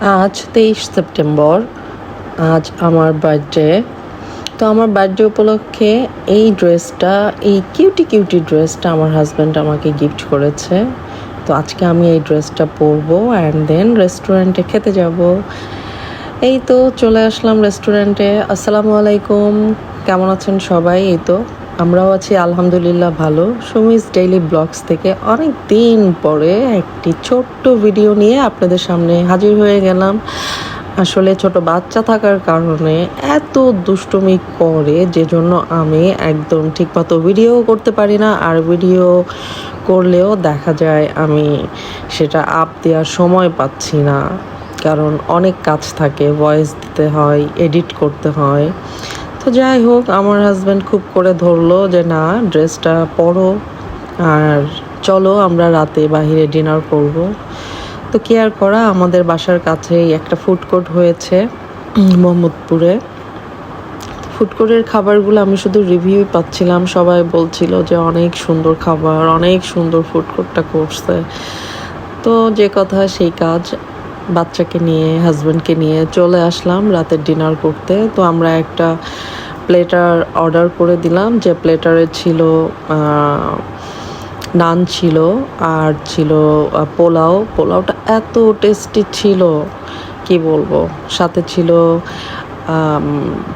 আজ তেইশ সেপ্টেম্বর, আজ আমার বার্থডে। তো আমার বার্থডে উপলক্ষে এই ড্রেসটা, এই কিউটি কিউটি ড্রেসটা আমার হাজব্যান্ড আমাকে গিফট করেছে। তো আজকে আমি এই ড্রেসটা পরবো অ্যান্ড দেন রেস্টুরেন্টে খেতে যাব। এই তো চলে আসলাম রেস্টুরেন্টে। আসসালামু আলাইকুম। কেমন আছেন সবাই? এই তো। আমরাও আছি, আলহামদুলিল্লাহ ভালো। সুমিস ডেইলি ব্লগস থেকে অনেক দিন পরে একটি ছোট্ট ভিডিও নিয়ে আপনাদের সামনে হাজির হয়ে গেলাম। আসলে ছোট বাচ্চা থাকার কারণে এত দুষ্টুমি করে যে জন্য আমি একদম ঠিকমতো ভিডিও করতে পারি না। আর ভিডিও করলেও দেখা যায় আমি সেটা আপ দেওয়ার সময় পাচ্ছি না। কারণ অনেক কাজ থাকে ভয়েস দিতে হয় এডিট করতে হয়। তো যাই হোক, আমার হাজব্যান্ড খুব করে ধরলো যে, না ড্রেসটা পরো আর চলো আমরা রাতে বাহিরে ডিনার করব। তো কি আর করা, আমাদের বাসার কাছেই একটা ফুড কোর্ট হয়েছে, মোহাম্মদপুরে। ফুড কোর্টের খাবারগুলো আমি শুধু রিভিউই পাচ্ছিলাম। সবাই বলছিল যে, অনেক সুন্দর খাবার, অনেক সুন্দর ফুড কোর্টটা করছে। তো যে কথা, সেই কাজ। বাচ্চাকে নিয়ে হাজব্যান্ডকে নিয়ে চলে আসলাম রাতের ডিনার করতে। তো আমরা একটা প্লেটার অর্ডার করে দিলাম, যে প্লেটারে ছিল নান ছিল আর ছিল পোলাও। পোলাওটা এত টেস্টি ছিল, কি বলব? সাথে ছিল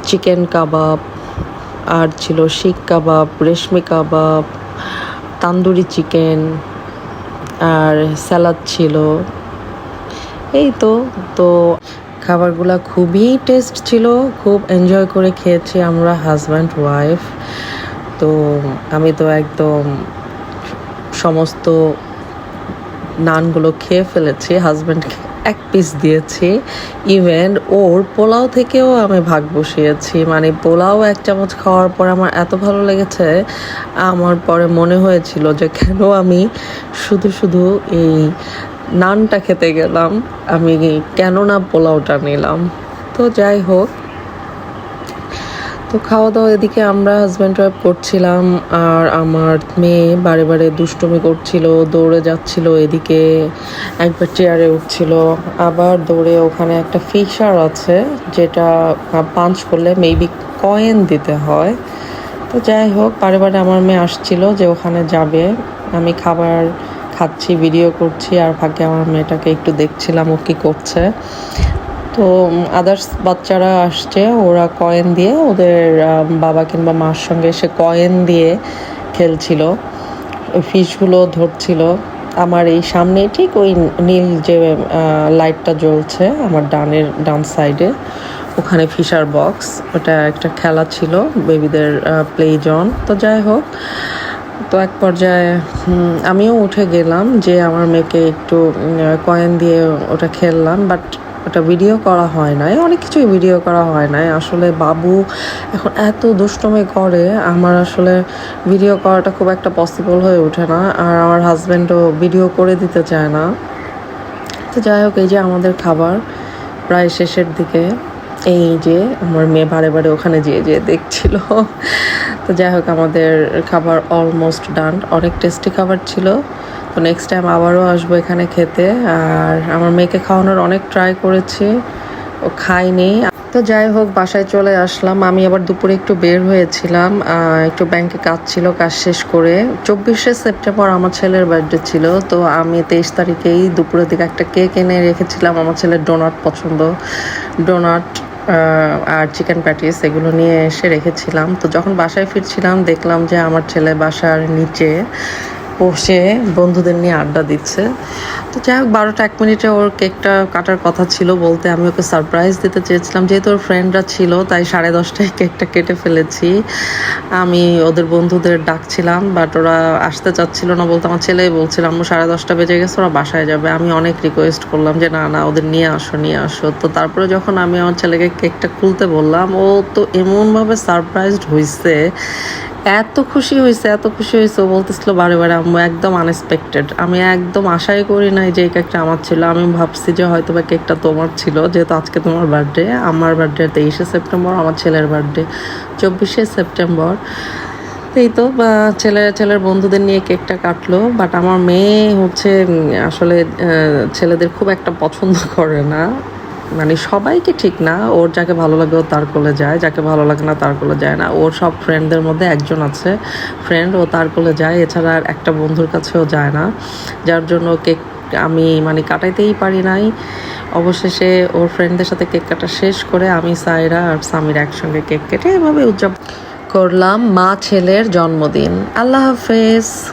চিকেন কাবাব আর ছিল শিক কাবাব রেশমি কাবাব তান্দুরি চিকেন আর স্যালাদ ছিল। এই তো তো খাবারগুলো খুবই টেস্ট ছিল, খুব এনজয় করে খেয়েছি আমরা হাজব্যান্ড ওয়াইফ তো আমি তো একদম সমস্ত নানগুলো খেয়ে ফেলেছি হাজব্যান্ডকে এক পিস দিয়েছি। ইভেন ওর পোলাও থেকেও আমি ভাগ বসিয়েছি মানে পোলাও এক চামচ খাওয়ার পর আমার এত ভালো লেগেছে, আমার পরে মনে হয়েছিল যে কেন আমি শুধু শুধু এই নানটা খেতে গেলাম, আমি কেন না পোলাওটা নিলাম। তো যাই হোক, তো খাওয়া দাওয়া এদিকে আমরা হাজব্যান্ড ওয়াইফ করছিলাম, আর আমার মেয়ে বারে বারে দুষ্টুমি করছিল, দৌড়ে যাচ্ছিল এদিকে, একবার চেয়ারে উঠছিল। আবার দৌড়ে ওখানে একটা ফিশার আছে, যেটা পাঞ্চ করলে মেবি কয়েন দিতে হয়। তো যাই হোক, বারে বারে আমার মেয়ে আসছিল যে ওখানে যাবে, আমি খাবার খাচ্ছি ভিডিও করছি আর ভাগ্যে আমার মেয়েটাকে একটু দেখছিলাম ও কী করছে। তো আদার্স বাচ্চারা আসছে, ওরা কয়েন দিয়ে ওদের বাবা কিংবা মার সঙ্গে এসে কয়েন দিয়ে খেলছিল। ফিশগুলো ধরছিল। আমার এই সামনে ঠিক ওই নীল যে লাইটটা জ্বলছে, আমার ডানের, ডান সাইডে ওখানে ফিশার বক্স ওটা একটা খেলা ছিল বেবিদের প্লে জন তো যাই হোক তো এক পর্যায়ে আমিও উঠে গেলাম যে আমার মেয়েকে একটু কয়েন দিয়ে ওটা খেললাম, বাট ওটা ভিডিও করা হয় নাই। অনেক কিছুই ভিডিও করা হয় নাই। আসলে বাবু এখন এত দুষ্টমে করে, আমার আসলে ভিডিও করাটা খুব একটা পসিবল হয়ে ওঠে না, আর আমার হাজব্যান্ডও ভিডিও করে দিতে চায় না। তো যাই হোক, এই যে আমাদের খাবার প্রায় শেষের দিকে, এই যে আমার মেয়ে বারে বারে ওখানে যেয়ে যেয়ে দেখছিল। তো যাই হোক, আমাদের খাবার অলমোস্ট ডান অনেক টেস্টি খাবার ছিল। তো নেক্সট টাইম আবারও আসব এখানে খেতে। আর আমার মেয়েকে খাওয়ানোর অনেক ট্রাই করেছি। ও খাইনি তো যাই হোক, বাসায় চলে আসলাম। আমি আবার দুপুরে একটু বের হয়েছিলাম। একটু ব্যাংকে কাজ ছিল, কাজ শেষ করে। চব্বিশে সেপ্টেম্বর আমার ছেলের বার্থডে ছিল। তো আমি তেইশ তারিখেই দুপুরের দিকে একটা কেক এনে রেখেছিলাম। আমার ছেলের ডোনাট পছন্দ। ডোনাট আর চিকেন প্যাটিস এগুলো নিয়ে এসে রেখেছিলাম। তো যখন বাসায় ফিরছিলাম, দেখলাম যে আমার ছেলে বাসার নিচে বসে বন্ধুদের নিয়ে আড্ডা দিচ্ছে। তো যাই হোক, বারোটা এক মিনিটে ওর কেকটা কাটার কথা ছিল বলতে আমি ওকে সারপ্রাইজ দিতে চেয়েছিলাম। যেহেতু ওর ফ্রেন্ডরা ছিল, তাই সাড়ে দশটায় কেকটা কেটে ফেলেছি। আমি ওদের বন্ধুদের ডাকছিলাম বাট ওরা আসতে চাচ্ছিল না বলতে আমার ছেলেই বলছিলাম সাড়ে দশটা বেজে গেছে, ওরা বাসায় যাবে। আমি অনেক রিকোয়েস্ট করলাম যে, না না, ওদের নিয়ে আসো নিয়ে আসো। তো তারপরে যখন আমি আমার ছেলেকে কেকটা খুলতে বললাম, ও তো এমনভাবে সারপ্রাইজড হয়েছে এত খুশি হয়েছে, এত খুশি হয়েছে, ও বলতেছিল, বারে বারে, আম্মু, একদম আনএক্সপেক্টেড আমি একদম আশাই করি নাই যে এই কেকটা আমার ছিল। আমি ভাবছি যে হয়তো বা কেকটা তোমার ছিল, যেহেতু আজকে তোমার বার্থডে আমার বার্থডে তেইশে সেপ্টেম্বর, আমার ছেলের বার্থডে চব্বিশে সেপ্টেম্বর। এই তো ছেলে, ছেলের বন্ধুদের নিয়ে কেকটা কাটলো বাট আমার মেয়ে হচ্ছে আসলে ছেলেদের খুব একটা পছন্দ করে না। সবাইকে ঠিক না, ওর যাকে ভালো লাগে ও তার কোলে যায়, যাকে ভালো লাগে না তার কোলে যায় না। ওর সব ফ্রেন্ডদের মধ্যে একজন আছে ফ্রেন্ড ও তার কোলে যায়, এছাড়া আর একটা বন্ধুর কাছেও যায় না। যার জন্য কেক আমি মানে কাটাইতেই পারি নাই। অবশেষে ওর ফ্রেন্ডদের সাথে কেক কাটা শেষ করে আমি, সাইরা আর সামির একসঙ্গে কেক কেটে এভাবে উদযাপন করলাম মা ছেলের জন্মদিন। আল্লাহ হাফেজ।